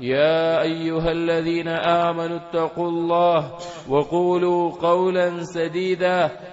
يا أيها الذين آمنوا اتقوا الله وقولوا قولا سديدا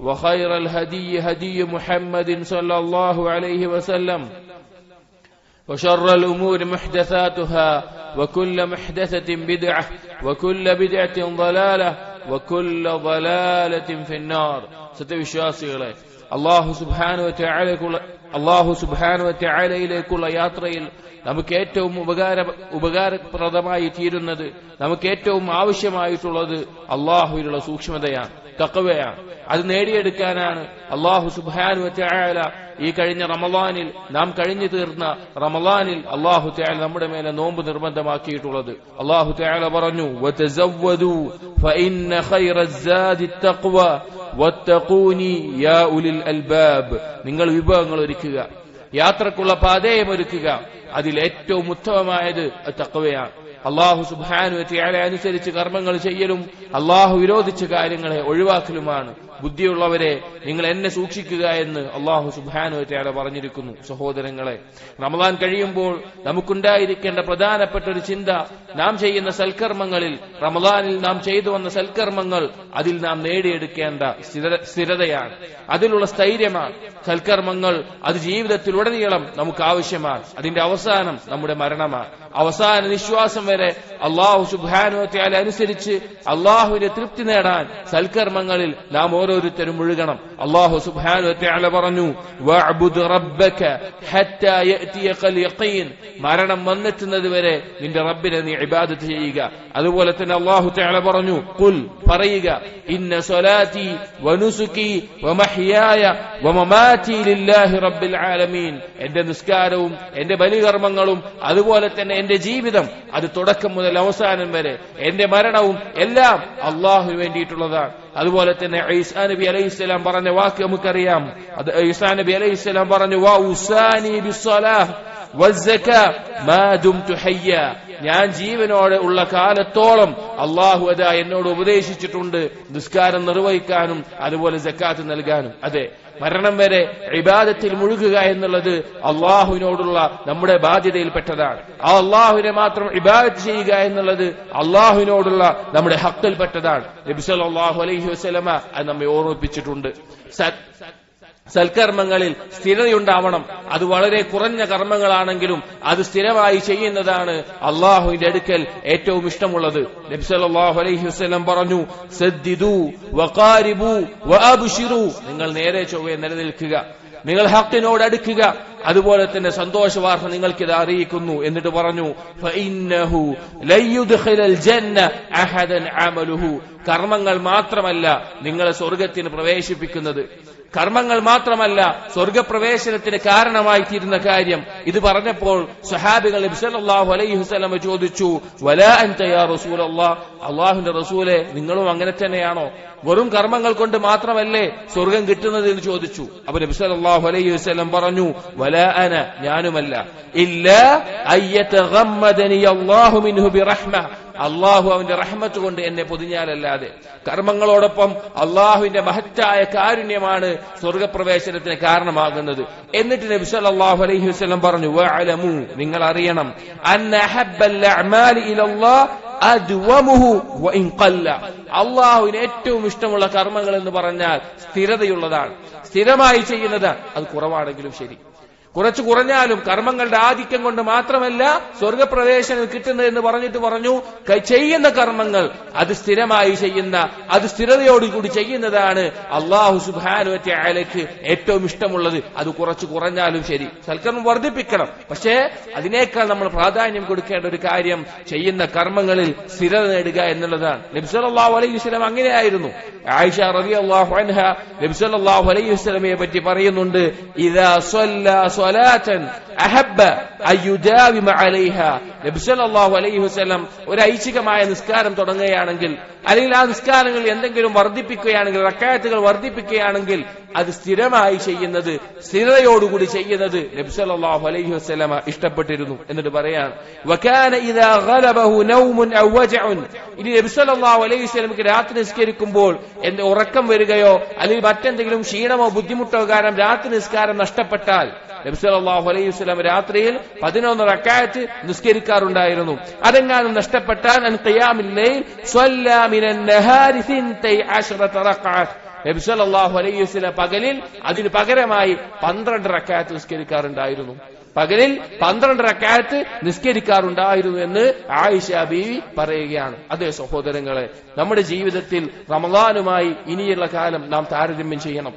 وخير الهدي هدي محمد صلى الله عليه وسلم وشر الأمور محدثاتها وكل محدثة بدعة وكل بدعة ضلالة وكل ضلالة في النار സത്യവിശ്വാസികളെ അള്ളാഹു സുബാനുവറ്റ അള്ളാഹു സുബാനുവറ്റയിലേക്കുള്ള യാത്രയിൽ നമുക്ക് ഏറ്റവും ഉപകാര ഉപകാരപ്രദമായി തീരുന്നത് നമുക്ക് ഏറ്റവും ആവശ്യമായിട്ടുള്ളത് അള്ളാഹുവിലുള്ള സൂക്ഷ്മതയാണ് തക്കവയാണ് അത് നേടിയെടുക്കാനാണ്. അള്ളാഹു സുബാനു ത്യാല ഈ കഴിഞ്ഞ റമലാനിൽ നാം കഴിഞ്ഞു തീർന്ന റമലാനിൽ അള്ളാഹു ത്യാല നമ്മുടെ മേലെ നോമ്പ് നിർബന്ധമാക്കിയിട്ടുള്ളത്. അള്ളാഹു ത്യാല പറഞ്ഞു നിങ്ങൾ വിഭവങ്ങൾ ഒരുക്കുക. യാത്രക്കുള്ള പാതയം ഒരുക്കുക അതിൽ ഏറ്റവും ഉത്തമമായത് തക്കവയാണ് അള്ളാഹു സുബാനു അനുസരിച്ച് കർമ്മങ്ങൾ ചെയ്യലും അള്ളാഹു വിരോധിച്ച കാര്യങ്ങളെ ഒഴിവാക്കലുമാണ്. ബുദ്ധിയുള്ളവരെ നിങ്ങൾ എന്നെ സൂക്ഷിക്കുക എന്ന് അള്ളാഹു സുബാനു ത്യാല പറഞ്ഞിരിക്കുന്നു സഹോദരങ്ങളെ. റമദാൻ കഴിയുമ്പോൾ നമുക്കുണ്ടായിരിക്കേണ്ട പ്രധാനപ്പെട്ട ഒരു ചിന്ത നാം ചെയ്യുന്ന സൽക്കർമ്മങ്ങളിൽ റമദാനിൽ നാം ചെയ്തു വന്ന സൽക്കർമ്മങ്ങൾ അതിൽ നാം നേടിയെടുക്കേണ്ട സ്ഥിരതയാണ്. അതിലുള്ള സ്ഥൈര്യമാണ്. സൽക്കർമ്മങ്ങൾ അത് ജീവിതത്തിൽ ഉടനീളം നമുക്ക് ആവശ്യമാണ്. അതിന്റെ അവസാനം നമ്മുടെ മരണമാണ്. അവസാന നിശ്വാസം വരെ അള്ളാഹു സുബാനു ത്യാല അനുസരിച്ച് അള്ളാഹുവിന്റെ തൃപ്തി നേടാൻ സൽക്കർമ്മങ്ങളിൽ നാം ഓരോരുത്തരും മുഴുകണം അള്ളാഹു സുബാനു പറഞ്ഞു മരണം വന്നെത്തുന്നത് വരെ നിന്റെ റബ്ബിനെ നീ ഇബാദത്ത് ചെയ്യുക. അതുപോലെ തന്നെ അള്ളാഹു ത്യാല പറഞ്ഞു കുൽ പറയുക ഇന്ന സ്വലാത്തി വനുസുക്കി വമഹിയായ വമമാറ്റി ലില്ലാഹി റബ്ബിൽ ആലമീൻ. എന്റെ നിസ്കാരവും എന്റെ ബലികർമ്മങ്ങളും അതുപോലെ തന്നെ എന്റെ ജീവിതം അത് തുടക്കം മുതൽ അവസാനം വരെ എന്റെ മരണവും എല്ലാം അള്ളാഹു വേണ്ടിയിട്ടുള്ളതാണ്. അതുപോലെ തന്നെ ഐസാ നബി അലൈഹി സ്വലാം പറഞ്ഞ വാക്ക് നമുക്കറിയാം. അത് ഐസാ നബി അലൈഹി സ്വലാം പറഞ്ഞു വാ ഉസാനി ബിസ്സലാഹ് ഞാൻ ജീവനോടെ ഉള്ള കാലത്തോളം അള്ളാഹു അത എന്നോട് ഉപദേശിച്ചിട്ടുണ്ട് നിസ്കാരം നിർവഹിക്കാനും അതുപോലെ ജക്കാത്ത് നൽകാനും. അതെ മരണം വരെ ഇബാദത്തിൽ മുഴുകുക എന്നുള്ളത് അള്ളാഹുവിനോടുള്ള നമ്മുടെ ബാധ്യതയിൽപ്പെട്ടതാണ്. ആ അള്ളാഹുവിനെ മാത്രം ഇബാദത്ത് ചെയ്യുക എന്നുള്ളത് അള്ളാഹുവിനോടുള്ള നമ്മുടെ ഹക്കിൽപ്പെട്ടതാണ്. നബിസല്ലാഹു അലൈഹി വസ്ലമ അത് നമ്മെ ഓർമ്മിപ്പിച്ചിട്ടുണ്ട്. സൽക്കർമ്മങ്ങളിൽ സ്ഥിരതയുണ്ടാവണം. അത് വളരെ കുറഞ്ഞ കർമ്മങ്ങളാണെങ്കിലും അത് സ്ഥിരമായി ചെയ്യുന്നതാണ് അള്ളാഹുവിന്റെ അടുക്കൽ ഏറ്റവും ഇഷ്ടമുള്ളത്. അലൈഹി പറഞ്ഞു സദ്ദിദു നിങ്ങൾ നേരെ ചൊവ്വയെ നിലനിൽക്കുക. നിങ്ങൾ ഹക്കിനോട് അടുക്കുക. അതുപോലെ തന്നെ സന്തോഷ വാർത്ത നിങ്ങൾക്കിത് അറിയിക്കുന്നു എന്നിട്ട് പറഞ്ഞു കർമ്മങ്ങൾ മാത്രമല്ല നിങ്ങളെ സ്വർഗത്തിന് പ്രവേശിപ്പിക്കുന്നത്. കർമ്മങ്ങൾ മാത്രമല്ല സ്വർഗപ്രവേശനത്തിന് കാരണമായി തീരുന്ന കാര്യം. ഇത് പറഞ്ഞപ്പോൾ സുഹാബികൾ അലൈഹി ചോദിച്ചു വലാ അള്ളാഹുന്റെ റസൂലെ നിങ്ങളും അങ്ങനെ തന്നെയാണോ? വെറും കർമ്മങ്ങൾ കൊണ്ട് മാത്രമല്ലേ സ്വർഗം കിട്ടുന്നത് എന്ന് ചോദിച്ചു. അപ്പൊ നബി സല്ലല്ലാഹു അലൈഹി വസല്ലം പറഞ്ഞു വലാ അന ഞാനുമല്ല. ഇല്ല അയ്യതഗമ്മദനി അല്ലാഹു മിൻഹു അള്ളാഹു അവന്റെ റഹ്മത്ത് കൊണ്ട് എന്നെ പൊതിഞ്ഞാലല്ലാതെ. കർമ്മങ്ങളോടൊപ്പം അള്ളാഹുവിന്റെ മഹത്തായ കാരുണ്യമാണ് സ്വർഗപ്രവേശനത്തിന് കാരണമാകുന്നത്. എന്നിട്ട് നബി സല്ലല്ലാഹു അലൈഹി വസല്ലം പറഞ്ഞു വഅലമു നിങ്ങൾ അറിയണം അന്ന അഅമാലി ഇലല്ലാഹ് അള്ളാഹുവിന് ഏറ്റവും ഇഷ്ടമുള്ള കർമ്മങ്ങൾ എന്ന് പറഞ്ഞാൽ സ്ഥിരതയുള്ളതാണ്. സ്ഥിരമായി ചെയ്യുന്നത് അത് കുറവാണെങ്കിലും ശരി. കുറച്ച് കുറഞ്ഞാലും കർമ്മങ്ങളുടെ ആധിക്യം കൊണ്ട് മാത്രമല്ല സ്വർഗപ്രവേശനം കിട്ടുന്നത് എന്ന് പറഞ്ഞിട്ട് പറഞ്ഞു. ചെയ്യുന്ന കർമ്മങ്ങൾ അത് സ്ഥിരമായി ചെയ്യുന്ന അത് സ്ഥിരതയോടുകൂടി ചെയ്യുന്നതാണ് അള്ളാഹു സുബാനുവറ്റ അയലക്ക് ഏറ്റവും ഇഷ്ടമുള്ളത്. അത് കുറച്ച് കുറഞ്ഞാലും ശരി. സൽക്കർമ്മം വർദ്ധിപ്പിക്കണം. പക്ഷേ അതിനേക്കാൾ നമ്മൾ പ്രാധാന്യം കൊടുക്കേണ്ട ഒരു കാര്യം ചെയ്യുന്ന കർമ്മങ്ങളിൽ സ്ഥിരത നേടുക എന്നുള്ളതാണ്. നബ്സലാഹു അലൈഹി വസ്ലം അങ്ങനെയായിരുന്നു. ആയിഷ റബി അള്ളാഹു നബ്സലാഹു അലൈഹി വസ്ലമയെ പറ്റി പറയുന്നുണ്ട് ഇതാ സ്വലാത്തൻ അഹബ്ബ അയ്യുജാവിമ അലൈഹ സല്ലല്ലാഹു അലൈഹി വസല്ലം ഒരു ഐച്ഛികമായ നിസ്കാരം തുടങ്ങുകയാണെങ്കിൽ അല്ലെങ്കിൽ ആ നിസ്കാരങ്ങൾ എന്തെങ്കിലും വർദ്ധിപ്പിക്കുകയാണെങ്കിൽ റക്കായത്തുകൾ വർദ്ധിപ്പിക്കുകയാണെങ്കിൽ അത് സ്ഥിരമായി ചെയ്യുന്നത് സ്ഥിരതയോടുകൂടി ചെയ്യുന്നത് നബ്സലാഹു അലൈഹി വസ്ലമ ഇഷ്ടപ്പെട്ടിരുന്നു എന്നിട്ട് പറയാണ് ഇനി നബ്സലാഹു അലൈഹി വസ്ലമക്ക് രാത്രി നിസ്കരിക്കുമ്പോൾ എന്റെ ഉറക്കം വരികയോ അല്ലെങ്കിൽ മറ്റെന്തെങ്കിലും ക്ഷീണമോ ബുദ്ധിമുട്ടോ കാരണം രാത്രി നിസ്കാരം നഷ്ടപ്പെട്ടാൽ നബ്സലാഹു അലൈഹി വസ്ലം രാത്രിയിൽ പതിനൊന്ന് റക്കായത്ത് നിസ്കരിക്കാറുണ്ടായിരുന്നു. അതെങ്ങാനും നഷ്ടപ്പെട്ടാൽ അൻ ഖിയാമിൽ സ്വല്ലാ മിനൻ നഹാരി സിൻതൈ അശ്റത റക്അത്ത് നബി സല്ലല്ലാഹു അലൈഹി പകലിൽ അതിന് പകരമായി പന്ത്രണ്ട് റക്കാത്ത് നിസ്കരിക്കാറുണ്ടായിരുന്നു. പകലിൽ പന്ത്രണ്ട് റക്കാത്ത് നിസ്കരിക്കാറുണ്ടായിരുന്നു എന്ന് ആയിഷ ബീവി പറയുകയാണ്. അതെ സഹോദരങ്ങളെ നമ്മുടെ ജീവിതത്തിൽ റമദാനുമായി ഇനിയുള്ള കാലം നാം താരതമ്യം ചെയ്യണം.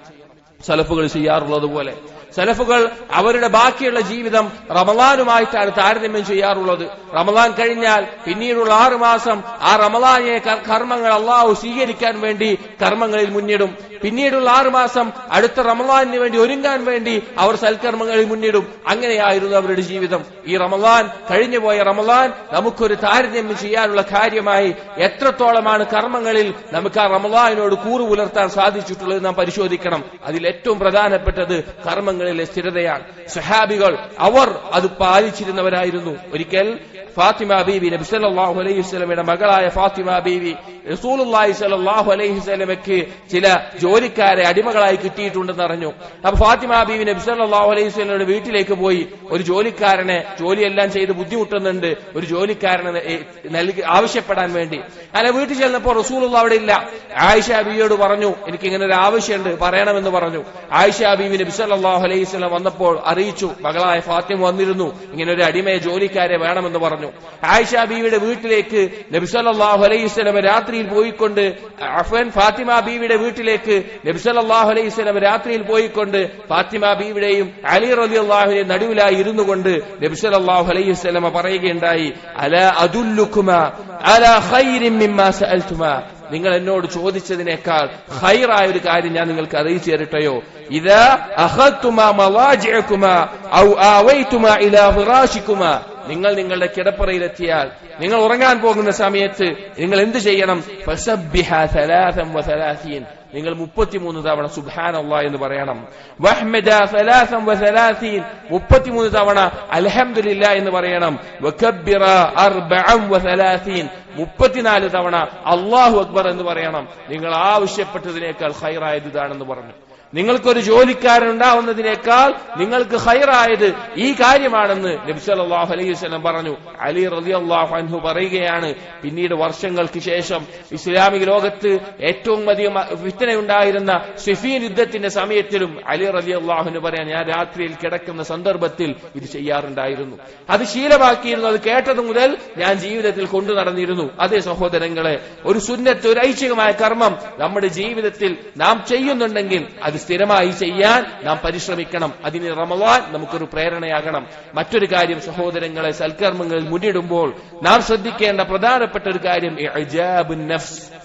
സലഫുകൾ ചെയ്യാറുള്ളത് പോലെ സലഫുകൾ അവരുടെ ബാക്കിയുള്ള ജീവിതം റമദാനുമായിട്ടാണ് താരതമ്യം ചെയ്യാറുള്ളത്. റമദാൻ കഴിഞ്ഞാൽ പിന്നീടുള്ള ആറു മാസം ആ റമലാനെ കർമ്മങ്ങൾ അള്ളാഹു സ്വീകരിക്കാൻ വേണ്ടി കർമ്മങ്ങളിൽ മുന്നിടും. പിന്നീടുള്ള ആറു മാസം അടുത്ത റമദാനിന് വേണ്ടി ഒരുങ്ങാൻ വേണ്ടി അവർ സൽക്കർമ്മങ്ങളിൽ മുന്നിടും. അങ്ങനെയായിരുന്നു അവരുടെ ജീവിതം. ഈ റമദാൻ കഴിഞ്ഞുപോയ റമദാൻ നമുക്കൊരു താരതമ്യം ചെയ്യാനുള്ള കാര്യമായി എത്രത്തോളമാണ് കർമ്മങ്ങളിൽ നമുക്ക് ആ റമദാനിനോട് കൂറു പുലർത്താൻ സാധിച്ചിട്ടുള്ളത് നാം പരിശോധിക്കണം. അതിൽ ഏറ്റവും പ്രധാനപ്പെട്ടത് കർമ്മങ്ങളിലെ സ്ഥിരതയാണ്. സഹാബികൾ അവർ അത് പാലിച്ചിരുന്നവരായിരുന്നു. ഒരിക്കൽ ഫാത്തിമ ബീവി നബി സല്ലല്ലാഹു അലൈഹി വസല്ലമയുടെ മകളായ ഫാത്തിമ ബീവി റസൂലുള്ളാഹി സല്ലല്ലാഹു അലൈഹി വസല്ലമയ്ക്ക് ചില ജോലിക്കാരെ അടിമകളായി കിട്ടിയിട്ടുണ്ടെന്ന് അറിഞ്ഞു. അപ്പൊ ഫാത്തിമ ബീവി നബി സല്ലല്ലാഹു അലൈഹി വസല്ലമയുടെ വീട്ടിലേക്ക് പോയി ഒരു ജോലിക്കാരനെ ജോലിയെല്ലാം ചെയ്ത് ബുദ്ധിമുട്ടുന്നുണ്ട് ഒരു ജോലിക്കാരനെ നൽകി ആവശ്യപ്പെടാൻ വേണ്ടി. അങ്ങനെ വീട്ടിൽ ചെന്നപ്പോൾ റസൂലുള്ള അവിടെ ഇല്ല. ആയിഷ ബീവിയോട് പറഞ്ഞു എനിക്ക് ഇങ്ങനെ ഒരു ആവശ്യമുണ്ട് പറയണമെന്ന് പറഞ്ഞു. ആയിഷ ബീവി നബി സല്ലല്ലാഹു അലൈഹി വസല്ലം വന്നപ്പോൾ അറിയിച്ചു മകളായ ഫാത്തിമ വന്നിരുന്നു ഇങ്ങനെ ഒരു അടിമയെ ജോലിക്കാരെ വേണമെന്ന് പറഞ്ഞു. ആയിഷ ബീവിയുടെ വീട്ടിലേക്ക് നബി സല്ലല്ലാഹു അലൈഹി രാത്രിയിൽ പോയിക്കൊണ്ട് അഫൻ ഫാത്തിമ ബീവിയുടെ വീട്ടിലേക്ക് നബി സല്ലല്ലാഹു അലൈഹി രാത്രിയിൽ പോയിക്കൊണ്ട് ഫാത്തിമ ബീവിയുടെയും അലി റലി റളിയല്ലാഹുവിന്റെ നടുവിലായി ഇരുന്നു കൊണ്ട് നബി സല്ലല്ലാഹു അലൈഹി വസല്ലം പറയുകയുണ്ടായി അല അദുല്ലുക്കുമ അല സഅൽതുമാ. നിങ്ങൾ എന്നോട് ചോദിച്ചതിനേക്കാൾ ഹൈറായ ഒരു കാര്യം ഞാൻ നിങ്ങൾക്ക് അറിയിച്ചു തരട്ടെയോ? ഇത് അഹത്തുമാ മവാജിഅക്കുമാ ഔ ആവൈതുമാ ഇലാ ഫിറാശിക്കുമാ നിങ്ങൾ നിങ്ങളുടെ കിടപ്പറയിലെത്തിയാൽ നിങ്ങൾ ഉറങ്ങാൻ പോകുന്ന സമയത്ത് നിങ്ങൾ എന്ത് ചെയ്യണം? നിങ്ങൾ മുപ്പത്തിമൂന്ന് തവണ സുബാൻ എന്ന് പറയണം. മുപ്പത്തിമൂന്ന് തവണ അലഹമില്ല എന്ന് പറയണം. മുപ്പത്തിനാല് തവണ അള്ളാഹു അക്ബർ എന്ന് പറയണം. നിങ്ങൾ ആവശ്യപ്പെട്ടതിനേക്കാൾ ഹൈറായത് ഇതാണെന്ന് പറഞ്ഞു. നിങ്ങൾക്കൊരു ജോലിക്കാരൻ ഉണ്ടാവുന്നതിനേക്കാൾ നിങ്ങൾക്ക് ഹൈറായത് ഈ കാര്യമാണെന്ന് നബി സല്ലല്ലാഹു അലൈഹി വസല്ലം പറഞ്ഞു. അലി റളിയല്ലാഹു അൻഹു പറയുകയാണ് പിന്നീട് വർഷങ്ങൾക്ക് ശേഷം ഇസ്ലാമിക ലോകത്ത് ഏറ്റവും അധികം വിത്തനയുണ്ടായിരുന്ന സിഫീൻ യുദ്ധത്തിന്റെ സമയത്തിലും അലി റളിയല്ലാഹുവിന് പറയാൻ ഞാൻ രാത്രിയിൽ കിടക്കുന്ന സന്ദർഭത്തിൽ ഇത് ചെയ്യാറുണ്ടായിരുന്നു. അത് ശീലമാക്കിയിരുന്നു അത് കേട്ടത് മുതൽ ഞാൻ ജീവിതത്തിൽ കൊണ്ടു നടന്നിരുന്നു. അതേ സഹോദരങ്ങളെ ഒരു സുന്നത്ത് ഒരു ഐച്ഛികമായ കർമ്മം നമ്മുടെ ജീവിതത്തിൽ നാം ചെയ്യുന്നുണ്ടെങ്കിൽ അത് സ്ഥിരമായി ചെയ്യാൻ നാം പരിശ്രമിക്കണം. അതിന് റമവാൻ നമുക്കൊരു പ്രേരണയാകണം. മറ്റൊരു കാര്യം സഹോദരങ്ങളെ സൽക്കർമ്മങ്ങളിൽ മുന്നിടുമ്പോൾ നാം ശ്രദ്ധിക്കേണ്ട പ്രധാനപ്പെട്ട ഒരു കാര്യം നഫ്സ്.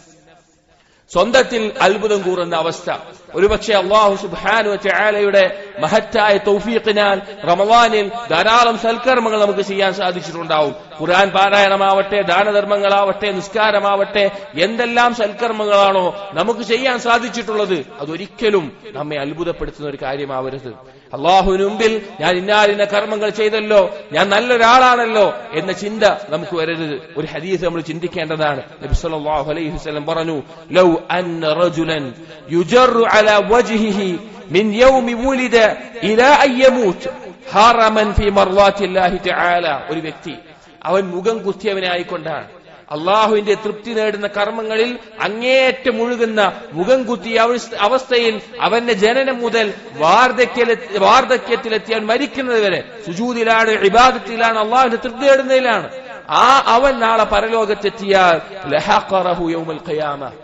സ്വന്തത്തിൽ അത്ഭുതം കൂറുന്ന അവസ്ഥ. ഒരുപക്ഷെ അള്ളാഹു സുബാനു ചായാലയുടെ മഹത്തായ തൗഫീഖിനാൽ റമവാനിൽ ധാരാളം സൽക്കർമ്മങ്ങൾ നമുക്ക് ചെയ്യാൻ സാധിച്ചിട്ടുണ്ടാവും. ഖുർആൻ പാരായണമാവട്ടെ ദാനധർമ്മങ്ങളാവട്ടെ നിസ്കാരമാവട്ടെ എന്തെല്ലാം സൽക്കർമ്മങ്ങളാണോ നമുക്ക് ചെയ്യാൻ സാധിച്ചിട്ടുള്ളത്. അതൊരിക്കലും നമ്മെ അത്ഭുതപ്പെടുത്തുന്ന ഒരു കാര്യമാവരുത്. അള്ളാഹുവിന് മുമ്പിൽ ഞാൻ ഇന്നാലിന്ന കർമ്മങ്ങൾ ചെയ്തല്ലോ. ഞാൻ നല്ലൊരാളാണല്ലോ എന്ന ചിന്ത നമുക്ക് വരരുത്. ഒരു ഹദീസ് നമ്മൾ ചിന്തിക്കേണ്ടതാണ്. നബി സല്ലല്ലാഹു അലൈഹി വസല്ലം പറഞ്ഞു ലൗ അന്ന റജുലൻ യുജറു അലാ വജ്ഹിഹി മിൻ യൗമി വുലിദ ഇലാ അൻ യമൂത്ത് ഹറമൻ ഫീ മർളാത്തില്ലാഹി തആല. ഒരു വ്യക്തി അവൻ മുഖം കുത്തിയവനായിക്കൊണ്ടാണ്. അള്ളാഹുവിന്റെ തൃപ്തി നേടുന്ന കർമ്മങ്ങളിൽ അങ്ങേയറ്റം മുഴുകുന്ന മുഖം കുത്തിയ അവസ്ഥയിൽ അവന്റെ ജനനം മുതൽ വാർദ്ധക്യത്തിലെ- വാർദ്ധക്യത്തിലെത്തി അവൻ മരിക്കുന്നത് വരെ സുജൂതിലാണ് ഇബാദത്തിലാണ് അള്ളാഹുവിന്റെ തൃപ്തി നേടുന്നതിലാണ്. ആ അവൻ നാളെ പരലോകത്തെത്തിയാൽ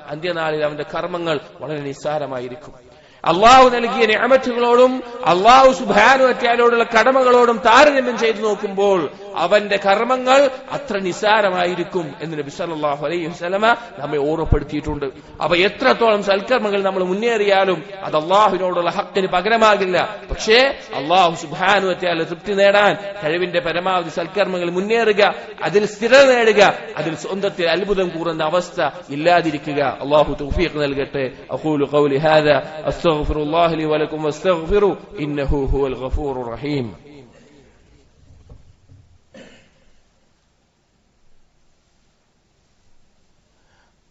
അന്ത്യനാളിൽ അവന്റെ കർമ്മങ്ങൾ വളരെ നിസ്സാരമായിരിക്കും. അള്ളാഹു നൽകിയ നിയമത്തുകളോടും അള്ളാഹു സുബാനുവറ്റാലോടുള്ള കടമകളോടും താരതമ്യം ചെയ്തു നോക്കുമ്പോൾ അവന്റെ കർമ്മങ്ങൾ അത്ര നിസാരമായിരിക്കും എന്ന് നബി സല്ലല്ലാഹു അലൈഹി വസ്ലമ നമ്മെ ഓർമ്മപ്പെടുത്തിയിട്ടുണ്ട്. അപ്പൊ എത്രത്തോളം സൽക്കർമ്മങ്ങൾ നമ്മൾ മുന്നേറിയാലും അത് അള്ളാഹുവിനോടുള്ള ഹക്കിന് പകരമാകില്ല. പക്ഷേ അള്ളാഹു സുബാനുവറ്റാല തൃപ്തി നേടാൻ കഴിവിന്റെ പരമാവധി സൽക്കർമ്മങ്ങൾ മുന്നേറുക അതിൽ സ്ഥിരത നേടുക അതിൽ സ്വന്തത്തിൽ അത്ഭുതം കൂറുന്ന അവസ്ഥ ഇല്ലാതിരിക്കുക. അള്ളാഹു തൗഫീഖ് നൽകട്ടെ. അഖൂലു ഖൗലി ഹാദാ. അസ്തഗ്ഫിറുല്ലാഹി ലി വലക്കും വസ്തഗ്ഫിറു ഇന്നഹു ഹുവൽ ഗഫൂറുർ റഹീം.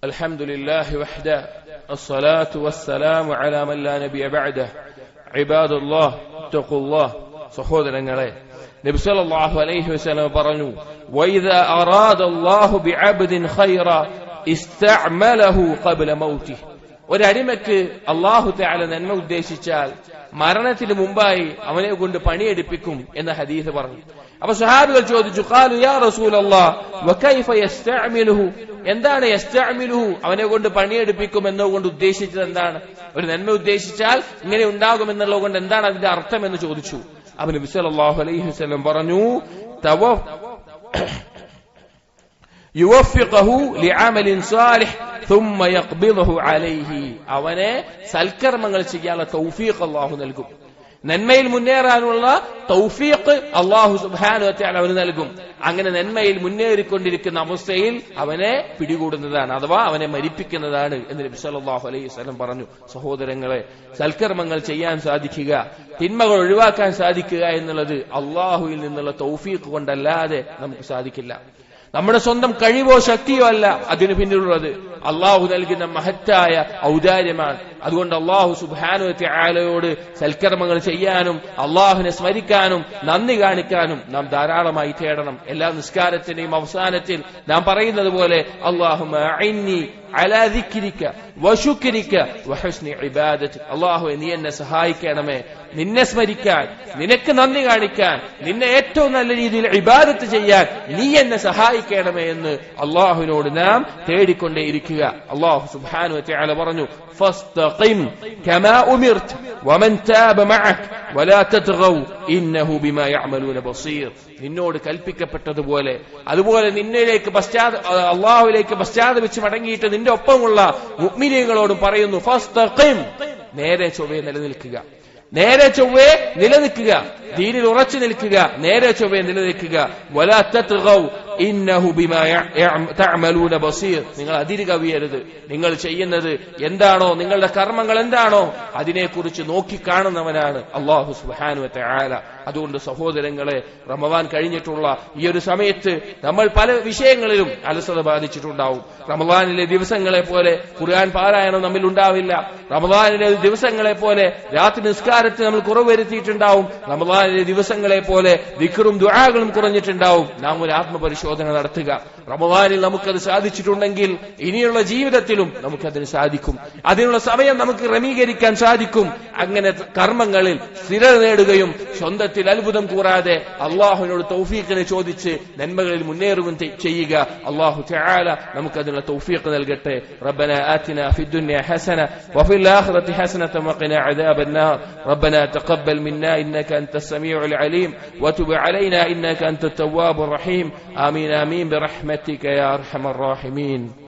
الحمد لله وحده الصلاة والسلام على من لا نبي بعده عباد الله اتقوا الله സഹോദരങ്ങളെ നബി സല്ലല്ലാഹു അലൈഹി വസല്ലം പറഞ്ഞു വൈദാ അറാദ അല്ലാഹു ബിഅബ്ദിൻ ഖൈറ ഇസ്തഅമലഹു ഖബ്ല മൗതിഹി ഒരടിമയ്ക്ക് അള്ളാഹു തആല നന്മ ഉദ്ദേശിച്ചാൽ മരണത്തിന് മുമ്പായി അവനെ കൊണ്ട് പണിയെടുപ്പിക്കും എന്ന ഹദീസ് പറഞ്ഞു അപ്പൊ സഹാബികൾ ചോദിച്ചു ഖാലു യാ റസൂലല്ലാഹ് വകൈഫ യസ്തഅമിലുഹു എന്താണ് യസ്തഅമിലുഹു അവനെ കൊണ്ട് പണിയെടുപ്പിക്കും എന്നതുകൊണ്ട് ഉദ്ദേശിച്ചത് എന്താണ് ഒരു നന്മ ഉദ്ദേശിച്ചാൽ ഇങ്ങനെ ഉണ്ടാകും എന്നുള്ളത് കൊണ്ട് എന്താണ് അതിന്റെ അർത്ഥം എന്ന് ചോദിച്ചു അപ്പൊ നബി സല്ലല്ലാഹു അലൈഹി വസല്ലം പറഞ്ഞു തവ യുവഫിഖഹു ലിഅമലിൻ സാലിഹ് ثم يقبضه عليه അവനെ സൽക്കർമ്മങ്ങൾ ചെയ്യാനുള്ള തൗഫീഖ് അല്ലാഹു നൽകും നന്മയിൽ മുന്നേറാനുള്ള തൗഫീഖ് അള്ളാഹു വതആല അവന് നൽകും. അങ്ങനെ നന്മയിൽ മുന്നേറിക്കൊണ്ടിരിക്കുന്ന അവസ്ഥയിൽ അവനെ പിടികൂടുന്നതാണ് അഥവാ അവനെ മരിപ്പിക്കുന്നതാണ് എന്ന് നബി സല്ലല്ലാഹു അലൈഹി സ്വലം പറഞ്ഞു. സഹോദരങ്ങളെ സൽക്കർമ്മങ്ങൾ ചെയ്യാൻ സാധിക്കുക തിന്മകൾ ഒഴിവാക്കാൻ സാധിക്കുക എന്നുള്ളത് അള്ളാഹുവിൽ നിന്നുള്ള തൗഫീഖ് കൊണ്ടല്ലാതെ നമുക്ക് സാധിക്കില്ല. നമ്മുടെ സ്വന്തം കഴിവോ ശക്തിയോ അല്ല അതിന് പിന്നിലുള്ളത്. അള്ളാഹു നൽകുന്ന മഹത്തായ ഔദാര്യമാണ്. അതുകൊണ്ട് അള്ളാഹു സുബാനു ആലയോട് സൽക്കർമ്മങ്ങൾ ചെയ്യാനും അള്ളാഹുവിനെ സ്മരിക്കാനും നന്ദി കാണിക്കാനും നാം ധാരാളമായി തേടണം. എല്ലാ നിസ്കാരത്തിന്റെയും അവസാനത്തിൽ നാം പറയുന്നത് പോലെ അള്ളാഹു على ذكرك وشكرك وحسن عبادتك അള്ളാഹു നീ എന്നെ സഹായിക്കണമേ നിന്നെ സ്മരിക്കാൻ നിനക്ക് നന്ദി കാണിക്കാൻ നിന്നെ ഏറ്റവും നല്ല രീതിയിൽ ഇബാദത്ത് ചെയ്യാൻ നീ എന്നെ സഹായിക്കണമേ എന്ന് അള്ളാഹുവിനോട് നാം തേടിക്കൊണ്ടേയിരിക്കുക അള്ളാഹു സുബ്ഹാനഹു വതആല പറഞ്ഞു فاستقم كما أمرت ومن تاب معك ولا تطغوا إنه بما يعملون بصير നിന്നോട് കൽപ്പിക്കപ്പെട്ടതുപോലെ അതുപോലെ നിന്നിലേക്ക് പശ്ചാത്ത അള്ളാഹുവിലേക്ക് പശ്ചാത്തപിച്ച് മടങ്ങിയിട്ട് നിന്റെ ഒപ്പമുള്ള മുഗ്മിനിയങ്ങളോടും പറയുന്നു നേരെ ചൊവ്വയെ നിലനിൽക്കുക. നേരെ ചൊവ്വേ നിലനിൽക്കുക. ദീനിൽ ഉറച്ചു നിൽക്കുക നേരെ ചൊവ്വയെ നിലനിൽക്കുക. ബസീർ. നിങ്ങൾ അതിര് കവിയരുത്. നിങ്ങൾ ചെയ്യുന്നത് എന്താണോ നിങ്ങളുടെ കർമ്മങ്ങൾ എന്താണോ അതിനെക്കുറിച്ച് നോക്കി കാണുന്നവനാണ് അള്ളാഹു സുഹാനു ആല അതുകൊണ്ട് സഹോദരങ്ങളെ റമവാൻ കഴിഞ്ഞിട്ടുള്ള ഈ ഒരു സമയത്ത് നമ്മൾ പല വിഷയങ്ങളിലും അലസത ബാധിച്ചിട്ടുണ്ടാവും. റമവാനിലെ ദിവസങ്ങളെ പോലെ ഖുർആൻ പാരായണം നമ്മിൽ ഉണ്ടാവില്ല. റമവാനിലെ ദിവസങ്ങളെ പോലെ രാത്രി നിസ്കാരത്തിൽ നമ്മൾ കുറവ് വരുത്തിയിട്ടുണ്ടാവും. റമദാനിലെ ദിവസങ്ങളെ പോലെ ദിക്കറും ദുആകളും കുറഞ്ഞിട്ടുണ്ടാവും നാം ഒരു ആത്മപരിശോധന നടത്തുക റമദാനിൽ നമുക്കത് സാധിച്ചിട്ടുണ്ടെങ്കിൽ ഇനിയുള്ള ജീവിതത്തിലും നമുക്കതിന് സാധിക്കും അതിനുള്ള സമയം നമുക്ക് ക്രമീകരിക്കാൻ സാധിക്കും അങ്ങനെ കർമ്മങ്ങളിൽ സ്ഥിരത നേടുകയും സ്വന്തത്തിൽ അത്ഭുതം കൂറാതെ അള്ളാഹുവിനോട് തൗഫീഖിനെ ചോദിച്ച് നന്മകളിൽ മുന്നേറുകയും ചെയ്യുക അള്ളാഹു തആല നമുക്കതിനുള്ള തൗഫീഖ് നൽകട്ടെ ربنا آتنا في الدنيا حسنة وفي الآخرة حسنة وقنا عذاب النار ربنا تقبل منا إنك أنت السميع العليم. وتب علينا إنك أنت التواب الرحيم. آمين آمين. برحمتك يا أرحم الراحمين.